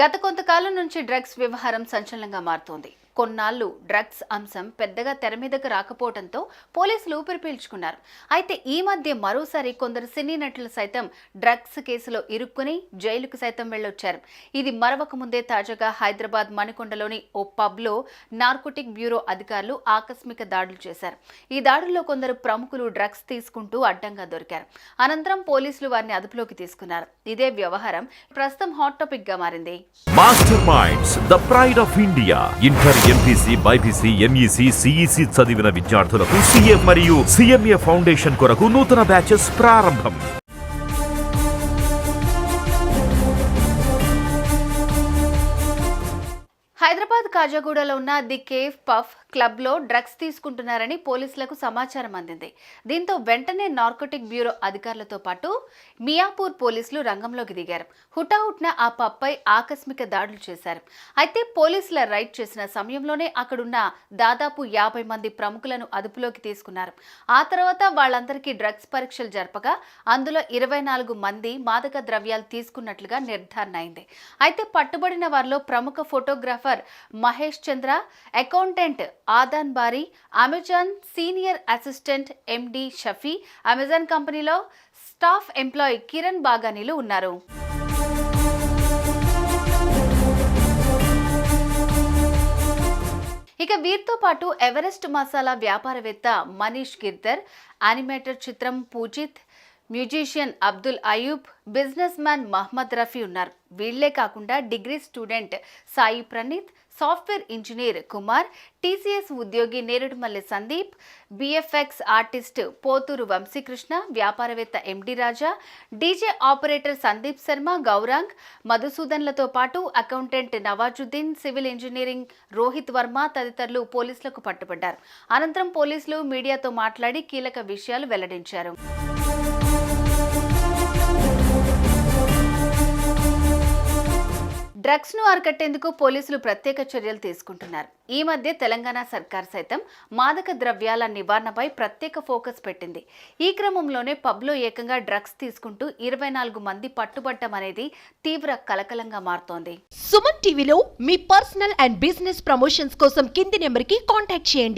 గత కొంతకాలం నుంచి డ్రగ్స్ వ్యవహారం సంచలనంగా మారుతోంది. కొన్నాళ్ళు డ్రగ్స్ అంశం పెద్దగా తెర మీదకు రాకపోవడంతో పోలీసులు ఊపిరి పీల్చుకున్నారు. అయితే ఈ మధ్య మరోసారి కొందరు సినీ నటులు సైతం డ్రగ్స్ కేసులో ఇరుక్కుని జైలుకు సైతం వెళ్ళొచ్చారు. ఇది మరవక ముందే తాజాగా హైదరాబాద్ మణికొండలోని ఓ పబ్లో నార్కోటిక్ బ్యూరో అధికారులు ఆకస్మిక దాడులు చేశారు. ఈ దాడుల్లో కొందరు ప్రముఖులు డ్రగ్స్ తీసుకుంటూ అడ్డంగా దొరికారు. అనంతరం పోలీసులు వారిని అదుపులోకి తీసుకున్నారు. ఇదే వ్యవహారం ప్రస్తుతం హాట్ టాపిక్గా మారింది. Master minds the pride of India inter MPC BiPC MEC CEC చదివిన విద్యార్థులకు సిఎం మరియు సిఎంఏ ఫౌండేషన్ కొరకు నూతన బ్యాచెస్ ప్రారంభం. హైదరాబాద్ కాజాగూడలో ఉన్న ది కేవ్ పఫ్ క్లబ్లో డ్రగ్స్ తీసుకుంటున్నారని పోలీసులకు సమాచారం అందింది. దీంతో వెంటనే నార్కోటిక్ బ్యూరో అధికారులతో పాటు మియాపూర్ పోలీసులు రంగంలోకి దిగారు. హుటాహుట్న ఆ పబ్పై ఆకస్మిక దాడులు చేశారు. అయితే పోలీసుల రైడ్ చేసిన సమయంలోనే అక్కడున్న దాదాపు యాభై మంది ప్రముఖులను అదుపులోకి తీసుకున్నారు. ఆ తర్వాత వాళ్ళందరికీ డ్రగ్స్ పరీక్షలు జరపగా అందులో ఇరవై నాలుగు మంది మాదక ద్రవ్యాలు తీసుకున్నట్లుగా నిర్ధారణ అయింది. అయితే పట్టుబడిన వారిలో ప్రముఖ photographer Mahesh Chandra accountant Adan Bari Amazon senior assistant MD Shafi Amazon కంపెనీలో స్టాఫ్ ఎంప్లాయీ కిరణ్ బాగానీలు ఉన్నారు. ఇక వీరితో పాటు ఎవరెస్ట్ మసాలా వ్యాపారవేత్త మనీష్ గిర్దర్ యానిమేటర్ చిత్రం Poojith musician Abdul Ayub businessman Mohammed Rafi ఉన్నారు. వీళ్ళే కాకుండా degree student Sai Praneeth software engineer Kumar TCS ఉద్యోగి నేరుడుమల్లి సందీప్ బిఎఫ్ఎక్స్ ఆర్టిస్ట్ పోతూరు వంశీకృష్ణ వ్యాపారవేత్త MD Raja DJ operator Sandeep Sharma Gaurang మధుసూదన్లతో పాటు accountant Nawazuddin civil engineering Rohit Varma తదితరులు పోలీసులకు పట్టుబడ్డారు. అనంతరం పోలీసులు మీడియాతో మాట్లాడి కీలక విషయాలు వెల్లడించారు. డ్రగ్స్ను అరికట్టేందుకు పోలీసులు ప్రత్యేక చర్యలు తీసుకుంటున్నారు. ఈ మధ్య తెలంగాణ సర్కార్ సైతం మాదక ద్రవ్యాల నివారణపై ప్రత్యేక ఫోకస్ పెట్టింది. ఈ క్రమంలోనే పబ్లో ఏకంగా డ్రగ్స్ తీసుకుంటూ ఇరవై నాలుగు మంది పట్టుబట్టం అనేది తీవ్ర కలకలంగా మారుతోంది. సుమన్ టీవీలో మీ పర్సనల్ అండ్ బిజినెస్ ప్రమోషన్స్ కోసం కింది నెంబర్కి కాంటాక్ట్ చేయండి.